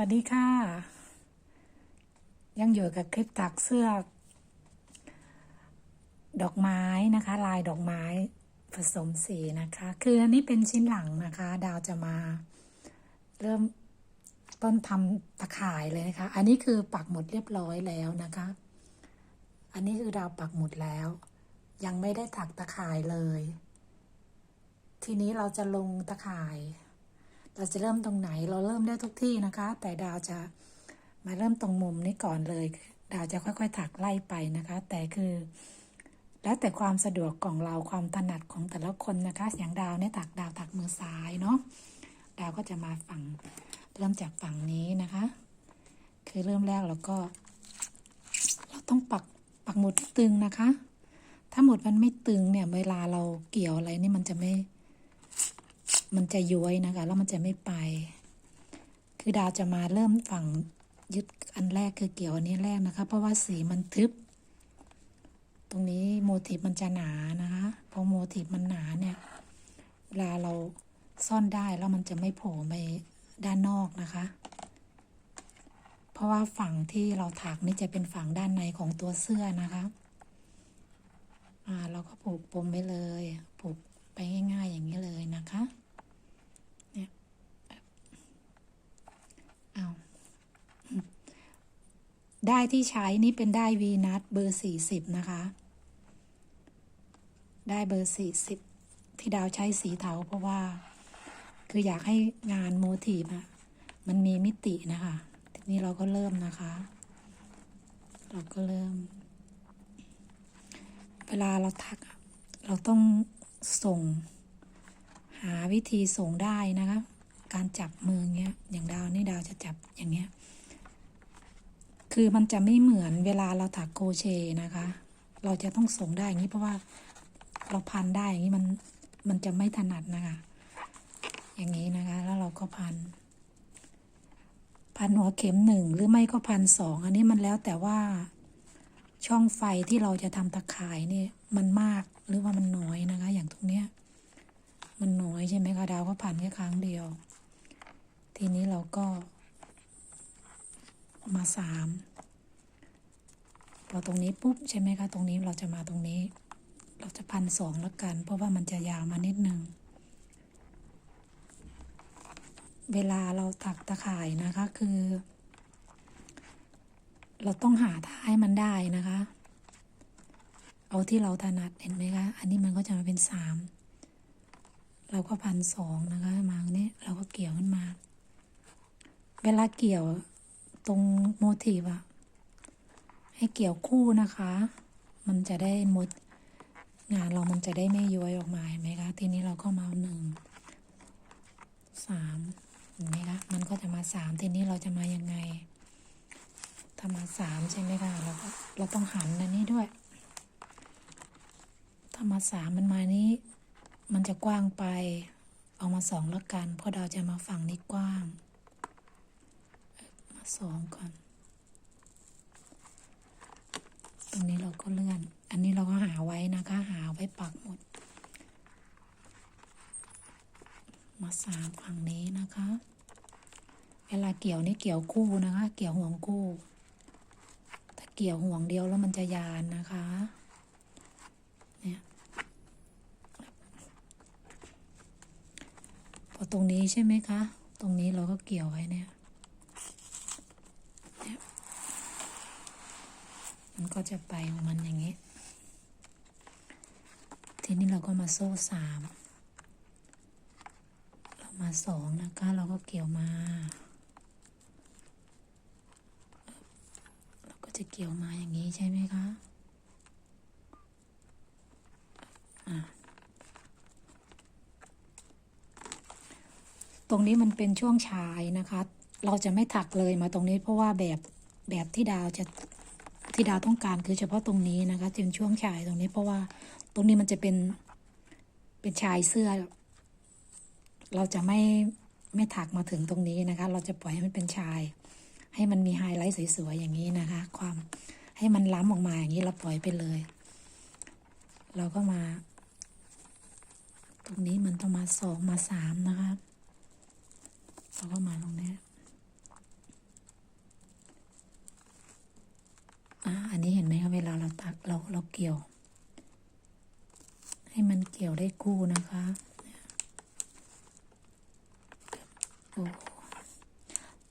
วัสดีค่ะ ยังอยู่กับคลิปตักเสื้อ ดอกไม้นะคะ ลายดอกไม้ผสมสีนะคะ คืออันนี้เป็นชิ้นหลังนะคะ ดาวจะมา เริ่มต้นทำตะข่ายเลยนะคะ อันนี้คือปักหมุดเรียบร้อยแล้วนะคะ อันนี้คือดาวปักหมุดแล้ว ยังไม่ได้ถักตะข่ายเลย ทีนี้เราจะลงตะข่าย เราจะเริ่มตรงไหนเราเริ่มได้ทุกที่นะคะ แต่ดาวจะมาเริ่มตรงมุมนี้ก่อนเลย ดาวจะค่อยๆถักไล่ไปนะคะ แต่คือ แล้วแต่ความสะดวกของเราความถนัดของแต่ละคนนะคะ อย่างดาวเนี่ยถักดาวถักมือซ้ายเนาะดาวก็จะมาฝั่งเริ่มจากฝั่งนี้นะคะ คือเริ่มแรกเราก็ เราต้องปักปักหมุดให้ตึงนะคะ ถ้าหมุดมันไม่ตึงเนี่ยเวลาเราเกี่ยวอะไรนี่มันจะไม่ มันจะย้วยนะคะ แล้วมันจะไม่ไป คือดาวจะมาเริ่มฝั่งยึดอันแรกคือเกี่ยวอันนี้แรกนะคะ เพราะว่าสีมันทึบ ตรงนี้โมทีฟมันจะหนานะคะพอโมทีฟมันหนาเนี่ยเวลาเราซ่อนได้แล้วมันจะไม่โผล่ไปด้านนอกนะคะ เพราะว่าฝั่งที่เราถักนี่จะเป็นฝั่งด้านในของตัวเสื้อนะคะอ่าเราก็ผูกปมไปเลย ผูกไปง่ายๆอย่างนี้เลยนะคะ เนี่ย เอาได้ที่ใช้นี่เป็นได้วีนัทเบอร์สี่สิบนะคะ ได้เบอร์สี่สิบที่ดาวใช้สีเทาเพราะว่า คืออยากให้งานโมทีฟอะมันมีมิตินะคะทีนี้เราก็เริ่มนะคะ เราก็เริ่ม เวลาเราถัก เราต้องส่ง หาวิธีส่งได้นะคะ การจับมือเงี้ย อย่างดาวนี่ดาวจะจับอย่างเงี้ย คือมันจะไม่เหมือนเวลาเราถักโคเชนะคะ เราจะต้องส่งได้อย่างนี้เพราะว่าเราพันได้อย่างนี้มันมันจะไม่ถนัดนะคะ อย่างนี้นะคะ แล้วเราก็พัน พันหัวเข็มหนึ่งหรือไม่ก็พันสองอันนี้มันแล้วแต่ว่าช่องไฟที่เราจะทำตะข่ายเนี่ยมันมากหรือว่ามันน้อยนะคะ อย่างตรงเนี้ย มันน้อยใช่ไหมคะดาวก็พันแค่ครั้งเดียว ทีนี้เราก็มาสามพอตรงนี้ปุ๊บใช่ไหมคะตรงนี้เราจะมาตรงนี้ เราจะพันสองแล้วกัน เพราะว่ามันจะยาวมานิดนึง เวลาเราถักตะข่ายนะคะคือ เราต้องหาท่าให้มันได้นะคะ เอาที่เราถนัดเห็นไหมคะอันนี้มันก็จะมาเป็นสามเราก็พันสองนะคะมาตรงนี้เราก็เกี่ยวขึ้นมา เวลาเกี่ยวตรงโมทีฟอะให้เกี่ยวคู่นะคะ มันจะได้หมดงานเรามันจะได้ไม่ย้อยออกมาเห็นไหมคะ ทีนี้เราก็มาหนึ่งสามเห็นไหมคะ มันก็จะมาสามทีนี้เราจะมายังไงถ้ามาสามใช่ไหมคะเราก็เราต้องหันอันนี้ด้วย ถ้ามาสามมันมานี้ มันจะกว้างไป เอามาสองแล้วกัน เพราะเราจะมาฝั่งนี้กว้าง สองก่อน ตรงนี้เราก็เลื่อน อันนี้เราก็หาไว้นะคะ หาไว้ปักหมด มาสามฝั่งนี้นะคะ เวลาเกี่ยวนี่เกี่ยวคู่นะคะ เกี่ยวห่วงคู่ ถ้าเกี่ยวห่วงเดียวแล้วมันจะยานนะคะเนี่ยพอตรงนี้ใช่ไหมคะ ตรงนี้เราก็เกี่ยวไว้เนี่ยเนี่ย มันก็จะไปของมันอย่างนี้ ทีนี้เราก็มาโซ่สามเรามาสองนะคะ เราก็เกี่ยวมา เราก็จะเกี่ยวมาอย่างนี้ใช่ไหมคะอะตรงนี้มันเป็นช่วงชายนะคะ เราจะไม่ถักเลยมาตรงนี้เพราะว่าแบบแบบที่ดาวจะ ที่ดาวต้องการคือเฉพาะตรงนี้นะคะจึงช่วงชายตรงนี้ เพราะว่าตรงนี้มันจะเป็นเป็นชายเสื้อ เราจะไม่ไม่ถักมาถึงตรงนี้นะคะ เราจะปล่อยให้มันเป็นชาย ให้มันมีไฮไลท์สวยๆอย่างนี้นะคะ ความให้มันล้ำออกมาอย่างนี้เราปล่อยไปเลย เราก็มา ตรงนี้มันต้องมาสองมาสามนะคะเราก็มาตรงนี้ อันนี้เห็นไหมคะเวลาเราตักเราเราเกี่ยว ให้มันเกี่ยวได้คู่นะคะโอ้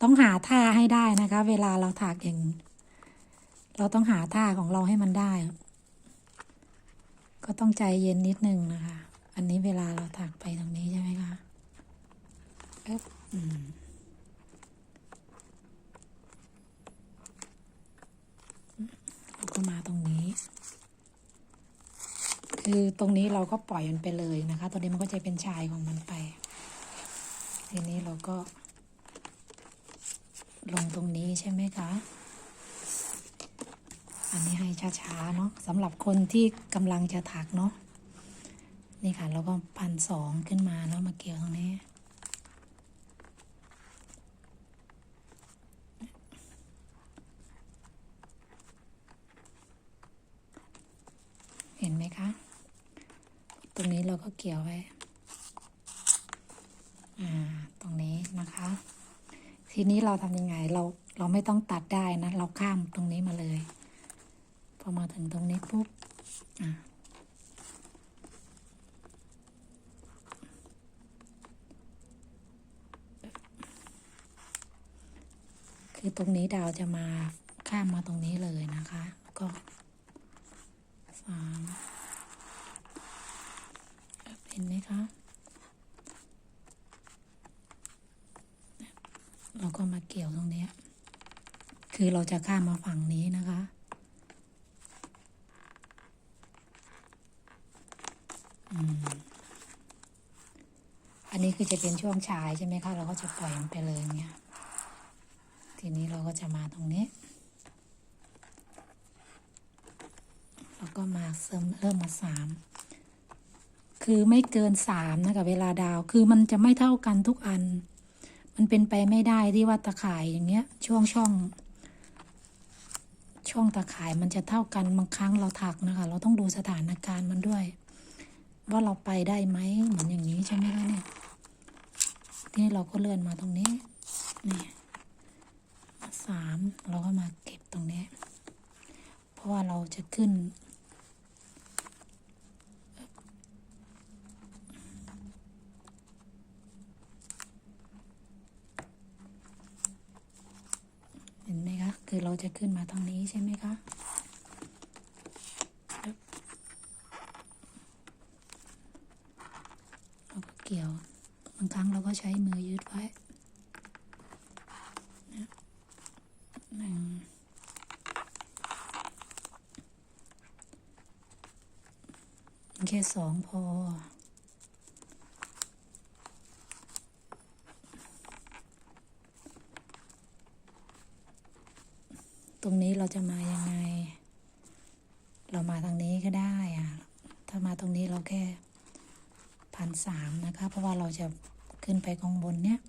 ต้องหาท่าให้ได้นะคะ เวลาเราถักอย่าง เราต้องหาท่าของเราให้มันได้ ก็ต้องใจเย็นนิดนึงนะคะ อันนี้เวลาเราถักไปตรงนี้ใช่ไหมคะเอ๊บอืม แล้วก็มาตรงนี้ คือตรงนี้เราก็ปล่อยมันไปเลยนะคะตัวนี้มันก็จะเป็นชายของมันไป ทีนี้เราก็ ลงตรงนี้ใช่ไหมคะอันนี้ให้ช้าๆเนาะสำหรับคนที่กำลังจะถักเนาะนี่ค่ะเราก็พันสองขึ้นมาแล้วมาเกี่ยวตรงนี้ เห็นไหมคะ ตรงนี้ เราก็เกี่ยวไว้ตรงนี้นะคะ ทีนี้เราทำยังไงเราเราไม่ต้องตัดได้นะ เราข้ามตรงนี้มาเลย พอมาถึงตรงนี้ปุ๊บคือตรงนี้ดาวจะมาข้ามมาตรงนี้เลยนะคะ ก็สาม เห็นไหมคะ เราก็มาเกี่ยวตรงนี้ คือเราจะข้ามมาฝั่งนี้นะคะอันนี้คือจะเป็นช่วงชายใช่ไหมคะ เราก็จะปล่อยมันไปเลยเนี่ย ทีนี้เราก็จะมาตรงนี้ แล้วก็มาเสริมเริ่มมาสาม คือไม่เกินสามนะกับเวลาดาว คือมันจะไม่เท่ากันทุกอัน มันเป็นไปไม่ได้ที่ว่าตะข่ายอย่างเงี้ย ช่วงช่อง ช่องตะข่ายมันจะเท่ากันบางครั้งเราถักนะคะ เราต้องดูสถานการณ์มันด้วย ว่าเราไปได้ไหมเหมือนอย่างนี้ใช่ไหมคะเนี่ยนี่เราก็เลื่อนมาตรงนี้นี่สามเราก็มาเก็บตรงนี้ เพราะว่าเราจะขึ้น เห็นไหม คือเราจะขึ้นมาตรงนี้ใช่ไหมคะเราก็เกี่ยว บางครั้งเราก็ใช้มือยึดไว้นี่ยหนึ่งแค่สองพอ ตรงนี้เราจะมายังไง เรามาทางนี้ก็ได้อะถ้ามาตรงนี้เราแค่พันสามนะคะ เพราะว่าเราจะขึ้นไปข้างบนเนี้ย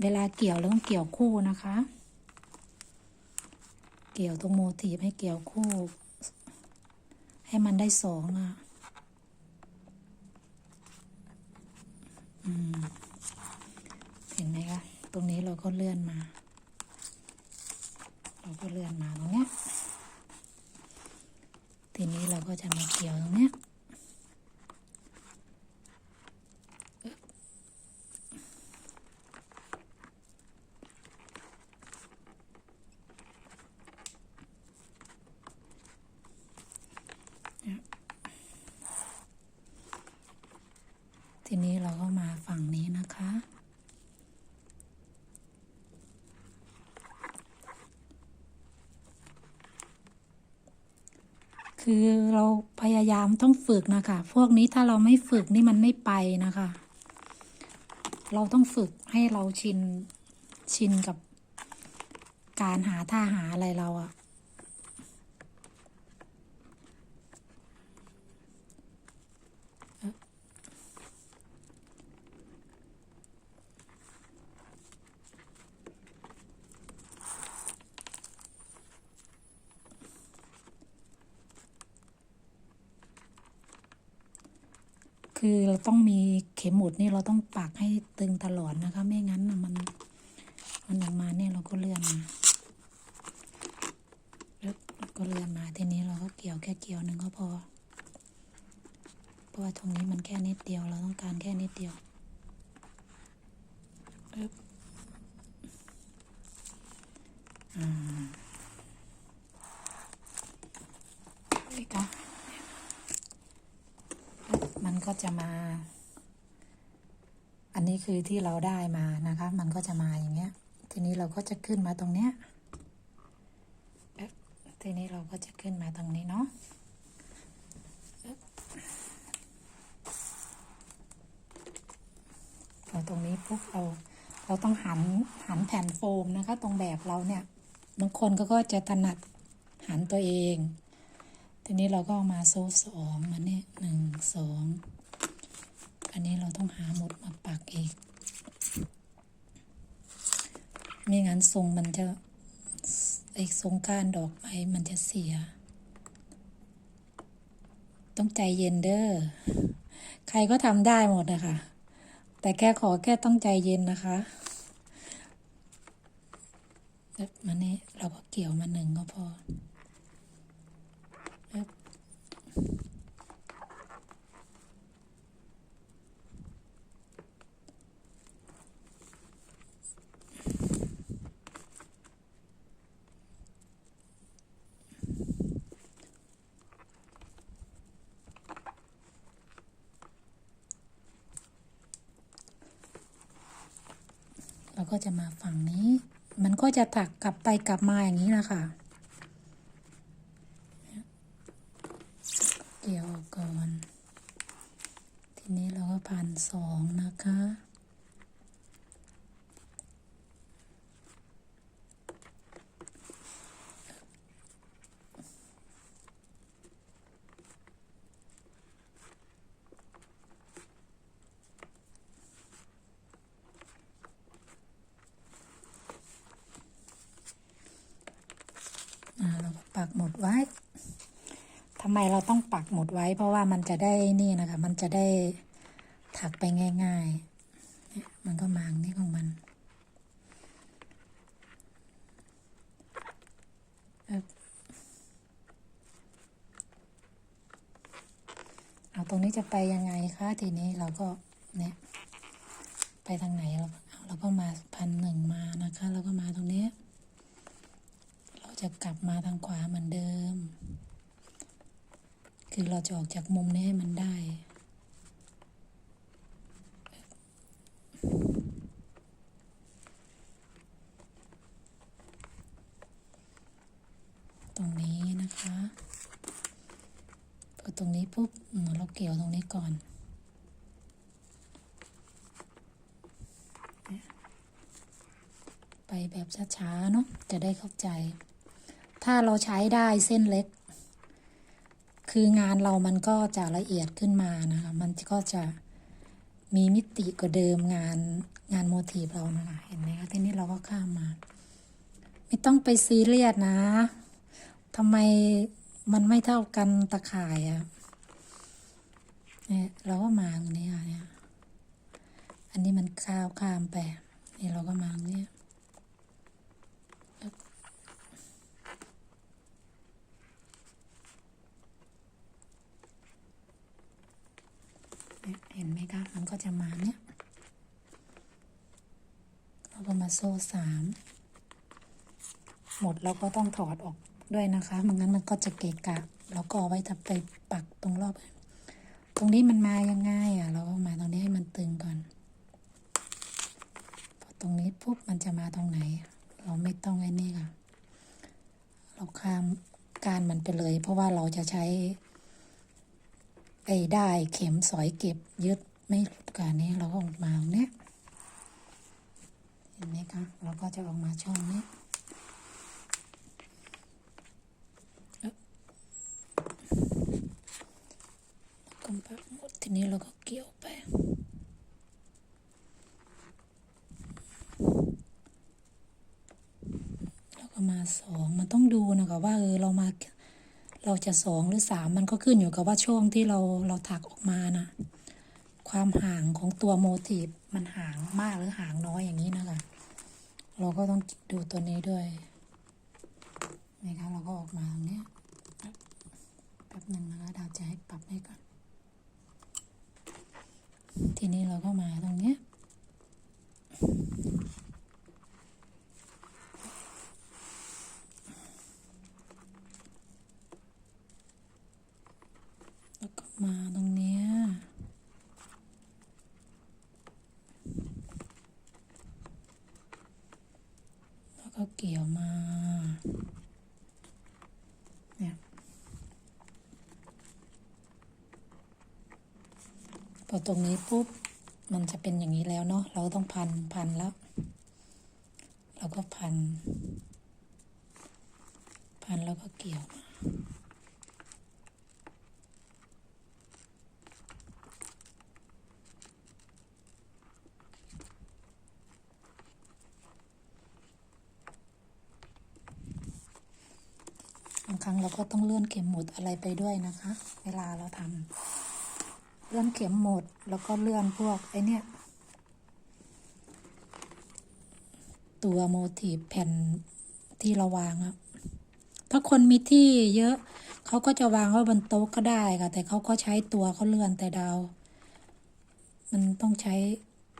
เวลาเกี่ยวเราต้องเกี่ยวคู่นะคะ เกี่ยวตรงโมทีฟให้เกี่ยวคู่ ให้มันได้สองอะ อืมเห็นไหมคะ ตรงนี้เราก็เลื่อนมา เราก็เลื่อนมาตรงเนี้ย ทีนี้เราก็จะมาเกี่ยวตรงเนี้ยอึ๊บเนี่ยทีนี้เราก็มาฝั่งนี้นะคะ คือเราพยายามต้องฝึกนะคะ พวกนี้ถ้าเราไม่ฝึกนี่มันไม่ไปนะคะ เราต้องฝึกให้เราชินชินกับการหาท่าหาอะไรเราอะ คือเราต้องมีเข็มหมุดนี่เราต้องปักให้ตึงตลอดนะคะ ไม่งั้นนะมันมันออกมาเนี่ยเราก็เลื่อนมาแล้วก็เลื่อนมาทีนี้เราก็เกี่ยวแค่เกี่ยวหนึ่งก็พอ เพราะว่าตรงนี้มันแค่นิดเดียวเราต้องการแค่นิดเดียวปึ๊บอ่านี่ก็ปึ๊บมันก็ จะมา อันนี้คือที่เราได้มานะคะ มันก็จะมาอย่างเงี้ย ทีนี้เราก็จะขึ้นมาตรงเนี้ยทีนี้เราก็จะขึ้นมาตรงนี้เนาะเอ๊ะพอตรงนี้ปุ๊บเราเราต้องหันหันแผ่นโฟมนะคะ ตรงแบบเราเนี่ยบางคนก็ก็จะถนัดหันตัวเอง ทีนี้เราก็มาโซ่สองมาเนี่ยหนึ่งสอง อันนี้เราต้องหาหมดมาปักอีก ไม่งั้นทรงมันจะไอ้ทรงก้านดอกไม้มันจะเสีย ต้องใจเย็นเด้อ ใครก็ทำได้หมดนะคะ แต่แค่ขอแค่ต้องใจเย็นนะคะแล้วมานี่เราก็เกี่ยวมาหนึ่งก็พอ ก็จะมาฝั่งนี้ มันก็จะถักกลับไปกลับมาอย่างนี้นะคะเกี่ยวออกก่อน ทีนี้เราก็พันสองนะคะ อ่าเราก็ปักหมุดไว้ ทำไมเราต้องปักหมุดไว้ เพราะว่ามันจะได้นี่นะคะ มันจะได้ถักไปง่ายๆเนี่ยมันก็มางนี่ของมันเอิบเอาตรงนี้จะไปยังไงคะทีนี้เราก็เนี่ยไปทางไหนเราเอาเราก็มาพันหนึ่งมานะคะ แล้วก็มาตรงนี้ เราจะกลับมาทางขวาเหมือนเดิม คือเราจะออกจากมุมนี้ให้มันได้ตรงนี้นะคะพอตรงนี้ปุ๊บเราเกี่ยวตรงนี้ก่อน ไปแบบช้าๆเนาะจะได้เข้าใจ ถ้าเราใช้ได้เส้นเล็ก คืองานเรามันก็จะละเอียดขึ้นมานะคะ มันก็จะมีมิติกว่าเดิมงานงานโมทีฟเรานะคะเห็นไหมคะทีนี้เราก็ข้ามมา ไม่ต้องไปซีเรียสนะทำไมมันไม่เท่ากันตะข่ายอะเนี่ยเราก็มาตรงนี้ค่ะเนี่ย อันนี้มันข้าวข้ามไปนี่เราก็มาตรงนี้เนี่ยเห็นไหมคะ มันก็ จะมาเนี่ยเราก็มาโซ่สามหมดเราก็ต้องถอดออกด้วยนะคะไม่งั้นมันก็จะเกะกะเราก็เอาไว้จะไปปักตรงรอบ ตรงนี้มันมายังไงอะ เราก็มาตรงนี้ให้มันตึงก่อน พอตรงนี้ปุ๊บมันจะมาตรงไหน เราไม่ต้องไอ้นี่ค่ะ เราข้ามการมันไปเลย เพราะว่าเราจะใช้ไอ้ได้เข็มสอยเก็บยึด ไม่หลุดกันนี้เราก็ออกมาตรงเนี้ยเห็นไหมคะเราก็จะออกมาช่องนี้แล้วก็ปักหมดทีนี้เราก็เกี่ยวไปแล้วก็มาสองมันต้องดูนะคะว่าเออเรามาเราจะสองหรือสามมันก็ขึ้นอยู่กับว่าช่วงที่เราเราถักออกมานะ ความห่างของตัวโมทีฟมันห่างมากหรือห่างน้อยอย่างนี้นะคะ เราก็ต้องดูตัวนี้ด้วยนะคะเราก็ออกมาตรงนี้แป๊บหนึ่งนะคะดาวจะให้ปรับให้ก่อน ทีนี้เราก็มาตรงเนี้ย แล้วก็มาตรงเนี้ยแล้วก็เกี่ยวมา เนี่ย พอ ตรงนี้ปุ๊บมันจะเป็นอย่างนี้แล้วเนาะเราต้องพันพันแล้วเราก็พัน พันแล้วก็เกี่ยวมาบางครั้งเราก็ต้องเลื่อนเข็มหมุดอะไรไปด้วยนะคะ เวลาเราทำ เลื่อนเข็มหมด แล้วก็เลื่อนพวกไอเนี้ยตัวโมทีฟแผ่นที่เราวางอะถ้าคนมีที่เยอะเขาก็จะวางไว้บนโต๊ะก็ได้ค่ะ แต่เขาก็ใช้ตัวเขาเลื่อนแต่ดาว มันต้องใช้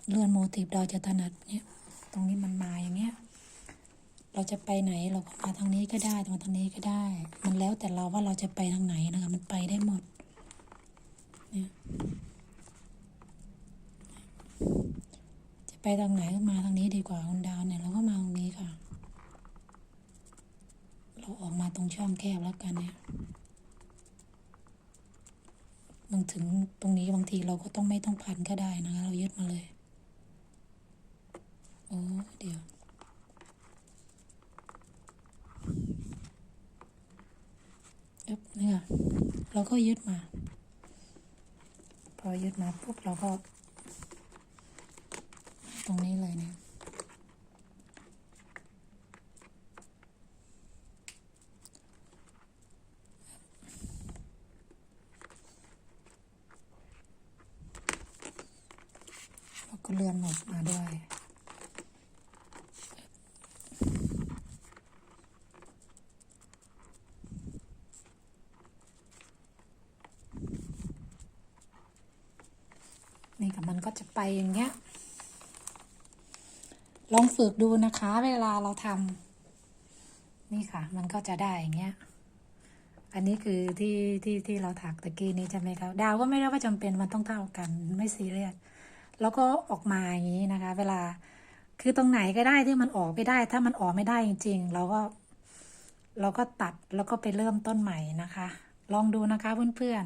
เลื่อนโมทีฟดาวจะถนัดเนี่ย ตรงนี้มันมาอย่างเงี้ย เราจะไปไหนเราก็มาทางนี้ก็ได้มาทางนี้ก็ได้ มันแล้วแต่เราว่าเราจะไปทางไหนนะคะ มันไปได้หมด เนี่ยจะไปทางไหนก็มาทางนี้ดีกว่าคุณดาวเนี่ยเราก็มาตรงนี้ค่ะ เราออกมาตรงช่องแคบแล้วกันเนี่ยบางถึงตรงนี้บางทีเราก็ต้องไม่ต้องพันก็ได้นะคะ เรายึดมาเลยโอ้เดี๋ยวยึบเนี่ยเราก็ยึดมา พอยึดมาปุ๊บเราก็ ตรงนี้เลยเนี่ยเราก็เลื่อนหมดมาด้วย นี่กับมันก็จะไปอย่างเงี้ย ลองฝึกดูนะคะ เวลาเราทำนี่ค่ะ มันก็จะได้อย่างเงี้ย อันนี้คือที่ที่ที่เราถักตะกี้นี้ใช่ไหมครับดาวก็ไม่ได้ว่าจำเป็นมันต้องเท่ากันไม่ซีเรียสแล้วก็ออกมาอย่างนี้นะคะ เวลาคือตรงไหนก็ได้ที่มันออกไม่ได้ ถ้ามันออกไม่ได้จริง ๆ เราก็เราก็ตัดแล้วก็ไปเริ่มต้นใหม่นะคะ ลองดูนะคะเพื่อน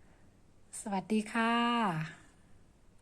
ๆ สวัสดีค่ะ